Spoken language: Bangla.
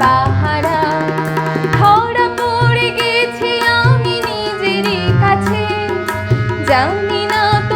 পাহারা। ধরা পড়ে গেছি আমি নিজের কাছে। জানি না তো